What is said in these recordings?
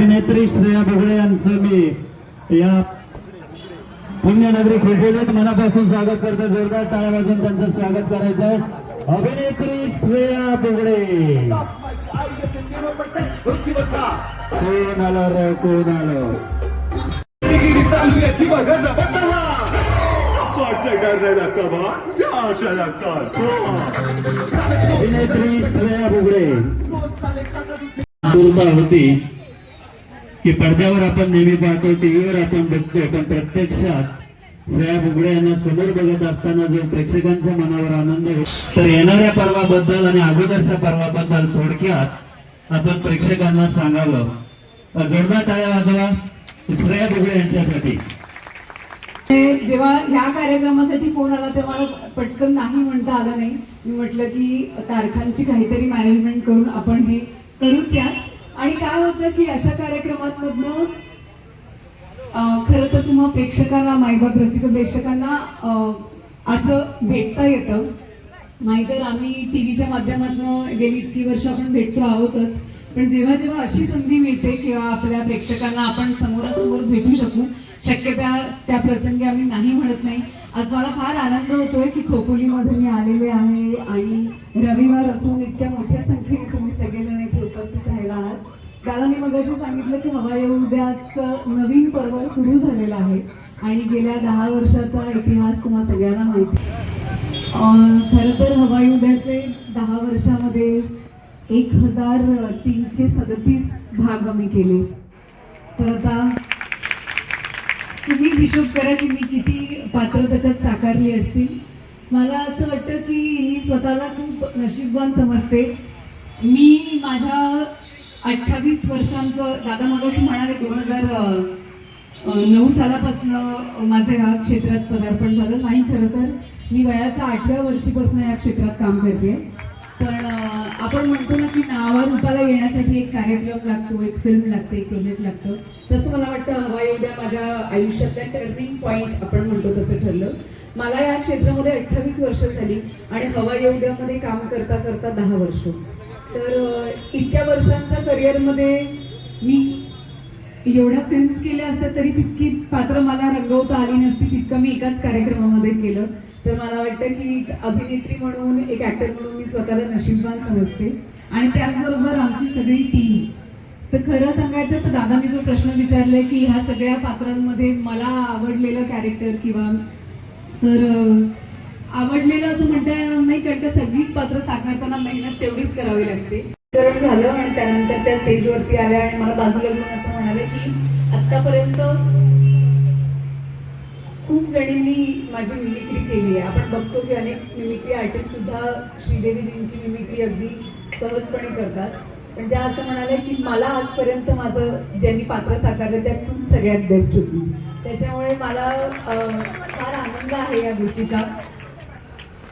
अभिनेत्री श्रेया भोगळे यांचं मी या पुण्यनगरी खोपोलीत मनापासून स्वागत करतो. जोरदार टाळ्या वाजून त्यांचं स्वागत करायचं आहे. अभिनेत्री श्रेया भोगळे. कोण आलं रे कोण आलं? चालू याची बघा अभिनेत्री श्रेया भोगळे. होती. की पडद्यावर आपण नेहमी पाहतो टीव्हीवर आपण बघतोय पण प्रत्यक्षात श्रेया बुगडे यांना समोर बघत असताना जो प्रेक्षकांच्या मनावर आनंद होतो. तर येणाऱ्या पर्वाबद्दल आणि अगोदरच्या पर्वाबद्दल थोडक्यात आपण प्रेक्षकांना सांगावं. जोरदार टाळ्या वाजवा श्रेया बुगडे यांच्यासाठी. जेव्हा ह्या कार्यक्रमासाठी फोन आला तेव्हा मला पटकन नाही म्हणता आलं नाही. मी म्हटलं की तारखांची काहीतरी मॅनेजमेंट करून आपण हे करूच या आणि काय होतं की अशा कार्यक्रम अं, खरं तर तुम्हा आपल्याला मायबाप रसिक प्रेक्षकांना असं भेटता येतं. नाहीतर आम्ही टी व्हीच्या माध्यमातून गेली इतकी वर्ष आपण भेटतो आहोतच. पण जेव्हा जेव्हा अशी संधी मिळते किंवा आपल्या प्रेक्षकांना आपण समोरासमोर भेटू शकू शक्य त्या त्या प्रसंगी आम्ही नाही म्हणत नाही. आज मला फार आनंद होतोय की खोपोलीमध्ये मी आलेले आहे आणि रविवार असून इतक्या मोठ्या संख्येने तुम्ही सगळेजण इथे उपस्थित राहिला आहात. दादांनी मग सांगितलं की हवा येऊ उद्याचं नवीन पर्व सुरू झालेलं आहे. आणि गेल्या दहा वर्षाचा इतिहास तुम्हा सगळ्यांना माहिती खरं तर हवाई उद्याचे दहा वर्षामध्ये एक हजार तीनशे सदतीस भाग आम्ही केले. तर आता तुम्ही हिशोब करा की मी किती पात्र त्याच्यात साकारली असतील. मला असं वाटतं की मी स्वतःला खूप नशीबवान समजते. मी माझ्या अठ्ठावीस वर्षांचं दादा मगाशी म्हणाले दोन हजार नऊ सालापासनं माझं ह्या क्षेत्रात पदार्पण झालं. नाही खरं तर मी वयाच्या आठव्या वर्षीपासून या क्षेत्रात काम करते. पण आपण म्हणतो ना की नावारूपाला येण्यासाठी एक कार्यक्रम लागतो एक फिल्म लागते एक प्रोजेक्ट लागतं. तसं मला वाटतं हवा उद्या माझ्या आयुष्यातल्या टर्निंग पॉईंट आपण म्हणतो तसं ठरलं. मला या क्षेत्रामध्ये अठ्ठावीस वर्ष झाली आणि हवा उद्यामध्ये काम करता करता दहा वर्ष. तर इतक्या वर्षांच्या करिअरमध्ये मी एवढ्या फिल्म्स केल्या असत्या तरी तितकी पात्र मला रंगवता आली नसती. तितकं मी एकाच कार्यक्रमामध्ये केलं. तर मला वाटतं की एक अभिनेत्री म्हणून एक ऍक्टर म्हणून मी स्वतःला नशीबवान समजते. आणि त्याचबरोबर आमची सगळी टीम तर खरं सांगायचं तर दादांनी जो प्रश्न विचारलाय की ह्या सगळ्या पात्रांमध्ये मला आवडलेलं कॅरेक्टर किंवा तर आवडलेलं असं म्हणता येणार नाही कारण का सगळीच पात्र साकारताना मेहनत तेवढीच करावी लागते. करण झालं आणि त्यानंतर त्या स्टेजवरती आल्या आणि मला बाजूला घेऊन असं म्हणाले की आतापर्यंत खूप जणींनी माझी मिमिक्री केली आहे. आपण बघतो की अनेक मिमिक्री आर्टिस्ट सुद्धा श्रीदेवीजींची मिमिक्री अगदी सहजपणे करतात. पण त्या असं म्हणाल्या की मला आजपर्यंत माझं ज्यांनी पात्र साकारलं त्यातून सगळ्यात बेस्ट होती. त्याच्यामुळे मला फार आनंद आहे या गोष्टीचा.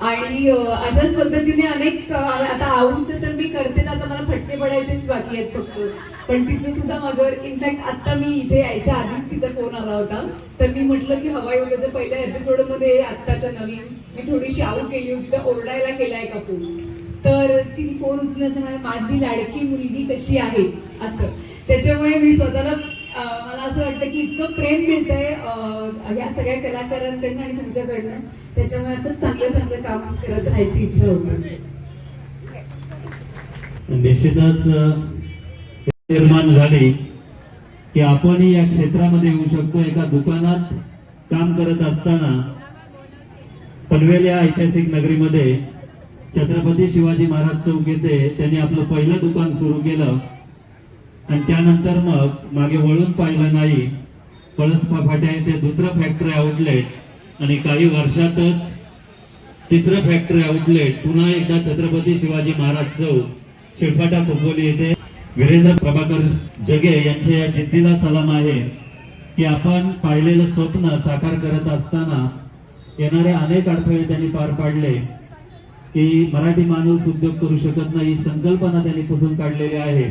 आणि अशाच पद्धतीने अनेक आता आऊचं तर मी करते ना आता मला फटके पडायचेच बाकी आहेत फक्त. पण तिचं सुद्धा माझ्यावर इनफॅक्ट आता मी इथे यायच्या आधीच तिचा फोन आला होता. तर मी म्हटलं की हवाई वगैरे पहिल्या एपिसोडमध्ये आत्ताच्या नवीन मी थोडीशी आऊ केली होती तर ओरडायला केलाय का फोन तर ती फोन उचलून असं माझी लाडकी मुलगी कशी आहे? असं. त्याच्यामुळे मी स्वतःला मला असं वाटतं की इतकं प्रेम मिळतंय या सगळ्या कलाकारांकडनं आणि तुमच्याकडनं. त्याच्यामुळे असं चांगलं चांगलं काम करत राहायची इच्छा होती. निश्चितच निर्माण झाली की आपणही या क्षेत्रामध्ये येऊ शकतो. एका दुकानात काम करत असताना पनवेल या ऐतिहासिक नगरीमध्ये छत्रपती शिवाजी महाराज चौक येथे त्यांनी आपलं पहिलं दुकान सुरू केलं. आणि त्यानंतर मग मागे वळून पाहिलं नाही पळस फाट्या येथे दुसरं फॅक्टरी आउटलेट आणि काही वर्षातच तिसरं फॅक्टरी आउटलेट पुन्हा एकदा छत्रपती शिवाजी महाराज चौक शिरफाटा खोपोली येथे. वीरेंद्र प्रभाकर जगे यांच्या या जिद्दीला सलाम आहे की आपण पाहिलेलं स्वप्न साकार करत असताना येणारे अनेक अडथळे त्यांनी पार पाडले की मराठी माणूस उद्योग करू शकत नाही संकल्पना त्यांनी पुसून काढलेली आहे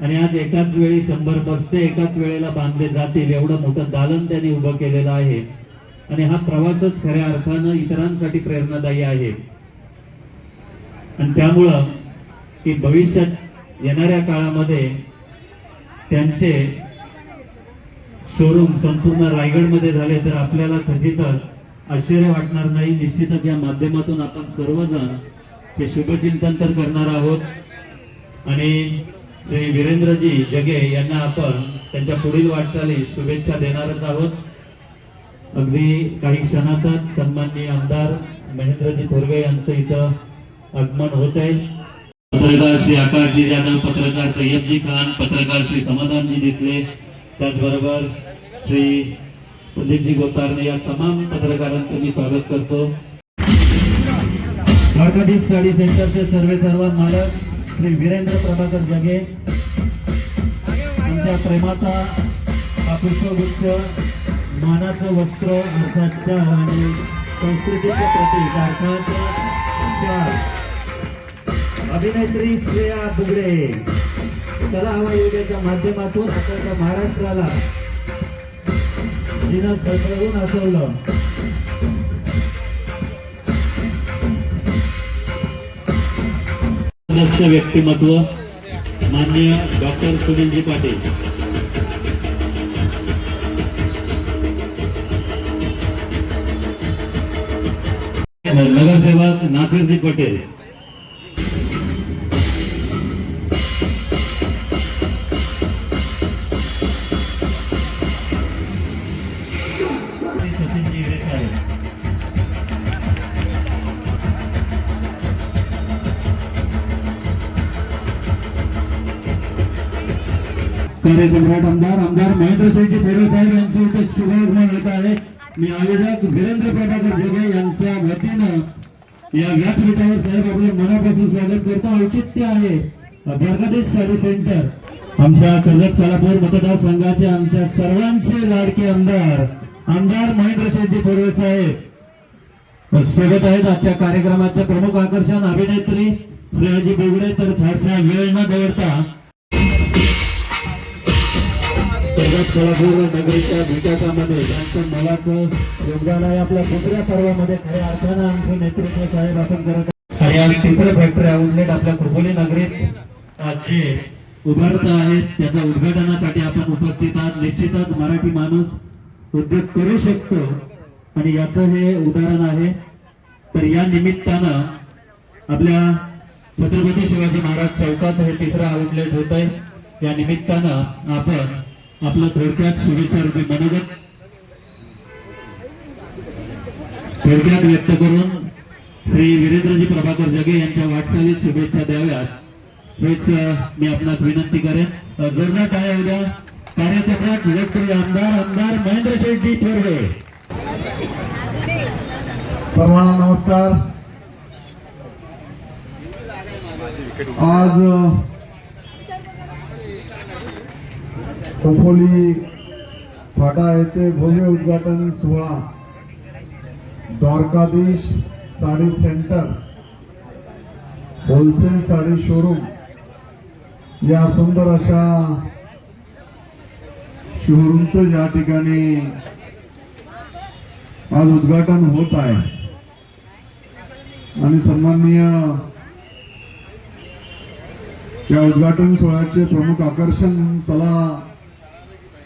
आणि आज एकाच वेळी शंभर बसते एकाच वेळेला बांधले जातील. एवढं मोठं दालन त्यांनी उभं केलेलं आहे. आणि हा प्रवासच खऱ्या अर्थानं इतरांसाठी प्रेरणादायी आहे. आणि त्यामुळं की भविष्यात येणाऱ्या काळामध्ये त्यांचे शोरूम संपूर्ण रायगडमध्ये झाले तर आपल्याला खचितच आश्चर्य वाटणार नाही. निश्चितच या माध्यमातून आपण सर्वजण हे शुभचिंतन तर करणार आहोत. आणि श्री वीरेंद्रजी जगे यांना आपण त्यांच्या पुढील वाटचाली शुभेच्छा देणारच आहोत. अगदी काही क्षणातच सन्माननीय आमदार महेंद्रजी थोरवे यांचं इथं आगमन होत आहे. पत्रकार श्री आकाशजी जाधव पत्रकार तय्यबजी खान पत्रकार श्री समाधानजी दिसले. त्याचबरोबर श्री प्रदीपजी गोतारने या तमाम पत्रकारांचं मी स्वागत करतो. द्वारकाधीश साडी सेंटरचे सर्वे सर्व मालक श्री वीरेंद्र प्रभाकर जगे. आमच्या प्रेमाचा हा पुष्पगुच्छ मानाचं वस्त्र अर्थात आणि संस्कृतीचं प्रतीक अर्थात अभिनेत्री श्रेया बुगडे कला हवा योजनेच्या माध्यमातून आताच्या महाराष्ट्राला. जिनं खळखळून हसवलं. व्यक्तिमत्व मान्य डॉक्टर सुनीलजी पाटील. नगरसेवक नासिरजी पटेल. कार्यसम्राट आमदार आमदार महेंद्र सिंहजी साहेब यांचं इथे शुभागमन होत आहे. मी आयोजक वीरेंद्र प्रभाकर जगे यांच्या वतीनं या व्यासपीठावर साहेब आपलं मनापासून स्वागत करतो. औचित्य आहे. द्वारकाधीश साडी सेंटर आमच्या कर्जत कालापूर मतदारसंघाचे आमच्या सर्वांचे लाडके आमदार आमदार महेंद्र सिंहजी थोरे साहेब. सोबत आहेत आजच्या कार्यक्रमाचे प्रमुख आकर्षण अभिनेत्री श्रेयाजी बेगडे. तर फारसा वेळ न दवडता जगात कोल्हापूर नगरीच्या विकासामध्ये. त्यांचं मोलाचं योगदान आहे आपल्या दुसऱ्या पर्वामध्ये खऱ्या अर्थानं आमचं नेतृत्व साहेब आपण करत आणि आज तिसरं फॅक्टरी आउटलेट आपल्या खोपोली नगरीत जे उभारत आहेत. त्याच्या उद्घाटनासाठी आपण उपस्थित आहात. निश्चितच मराठी माणूस उद्योग करू शकतो. आणि याचं हे उदाहरण आहे. तर या निमित्तानं आपल्या छत्रपती शिवाजी महाराज चौकात हे तिसरं आउटलेट होत आहे या निमित्तानं आपण आपला थोडक्यात शुभेच्छा रूपी मनोगत. थोडक्यात व्यक्त करून श्री वीरेंद्रजी प्रभाकर जगे यांच्या वाटचालीत शुभेच्छा द्याव्यात. हेच मी आपणास विनंती करेन. अ, जोरदार उद्या. कार्यसम्राट लोकप्रिय आमदार आमदार महेंद्र शेठजी थोरवे. सर्वांना नमस्कार. आज खोपोली फाटा येथे भव्य उद्घाटन सोहळा. Dwarkadhish sari centre wholesale sari showroom या सुंदर अशा शोरूमचं या ठिकाणी आज उद्घाटन होत आहे. आणि सन्माननीय या उद्घाटन सोहळ्याचे प्रमुख आकर्षण चला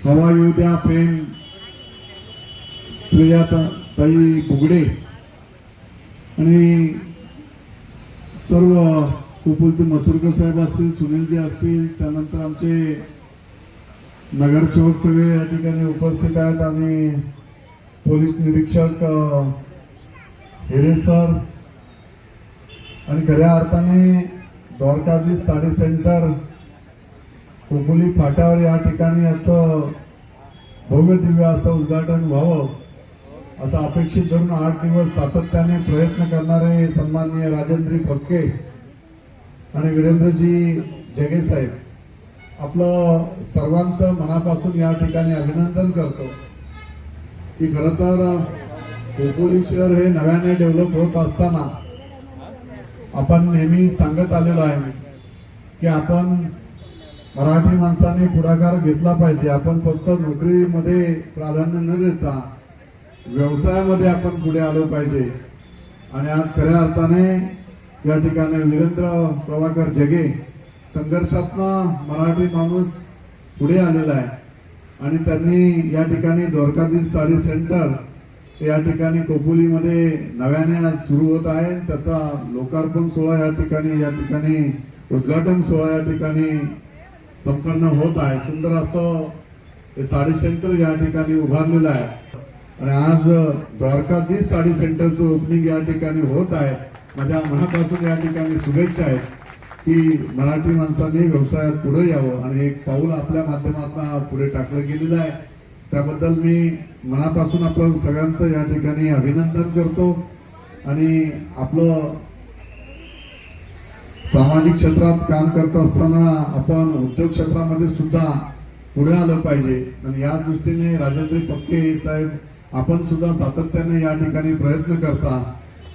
हवा येऊ द्या फेम श्रेया ताई बुगडे आणि सर्व कुपुलते मसुरकर साहेब असतील सुनीलजी असतील त्यानंतर आमचे नगरसेवक सगळे या ठिकाणी उपस्थित आहेत आणि पोलीस निरीक्षक अ, हिरे सर आणि खऱ्या अर्थाने द्वारकाजी साडी सेंटर कोकुली फाट्यावर या ठिकाणी याचं भव्य दिव्य असं उद्घाटन व्हावं असं अपेक्षित धरून आठ दिवस सातत्याने प्रयत्न करणारे सन्माननीय राजेंद्री फक्के आणि वीरेंद्रजी जगे साहेब आपलं सर्वांचं मनापासून या ठिकाणी अभिनंदन करतो. की खरं तर खोपोली शहर हे नव्याने डेव्हलप होत असताना आपण नेहमी सांगत आलेलो आहे की आपण मराठी माणसांनी पुढाकार घेतला पाहिजे. आपण फक्त नोकरीमध्ये प्राधान्य न देता व्यवसायामध्ये आपण पुढे आलो पाहिजे. आणि आज खऱ्या अर्थाने या ठिकाणी वीरेंद्र प्रभाकर जगे संघर्षातनं मराठी माणूस पुढे आलेला आहे. आणि त्यांनी या ठिकाणी द्वारकाधीश साडी सेंटर या ठिकाणी कोपुलीमध्ये नव्याने आज सुरू होत आहे. त्याचा लोकार्पण सोहळा या ठिकाणी या ठिकाणी उद्घाटन सोहळा या ठिकाणी संपन्न होत आहे. सुंदर असं हे साडी सेंटर या ठिकाणी उभारलेलं आहे. आणि आज द्वारकाधीश साडी सेंटरचं ओपनिंग या ठिकाणी होत आहे. माझ्या मनापासून या ठिकाणी शुभेच्छा आहेत की मराठी माणसांनी व्यवसायात पुढे यावं. आणि एक पाऊल आपल्या माध्यमातून पुढे टाकलं गेलेलं आहे. त्याबद्दल मी मनापासून आपलं सगळ्यांचं या ठिकाणी अभिनंदन करतो. आणि आपलं सामाजिक क्षेत्रात काम करत असताना आपण उद्योग क्षेत्रामध्ये सुद्धा पुढे आलं पाहिजे. आणि या दृष्टीने राजेंद्र पक्के साहेब आपण सुद्धा सातत्याने या ठिकाणी प्रयत्न करता.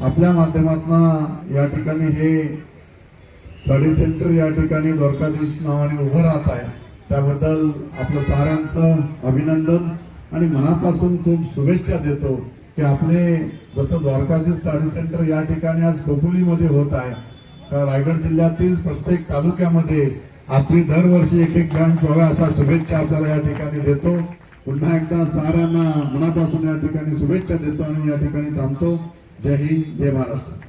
आपल्या माध्यमातून या ठिकाणी हे स्टडी सेंटर या ठिकाणी द्वारकाधीश नावाने उभं राहत आहे. त्याबद्दल आपलं साऱ्यांचं अभिनंदन आणि मनापासून खूप शुभेच्छा देतो की आपले जसं द्वारकाधीश साडी सेंटर या ठिकाणी आज खोपोलीमध्ये होत आहे रायगड जिल्ह्यातील प्रत्येक तालुक्यामध्ये आपली दरवर्षी एक एक ब्रँच व्हाव्या अशा शुभेच्छा आपल्याला या ठिकाणी देतो. पुन्हा एकदा साऱ्यांना मनापासून या ठिकाणी शुभेच्छा देतो आणि या ठिकाणी थांबतो. जय हिंद जय महाराष्ट्र.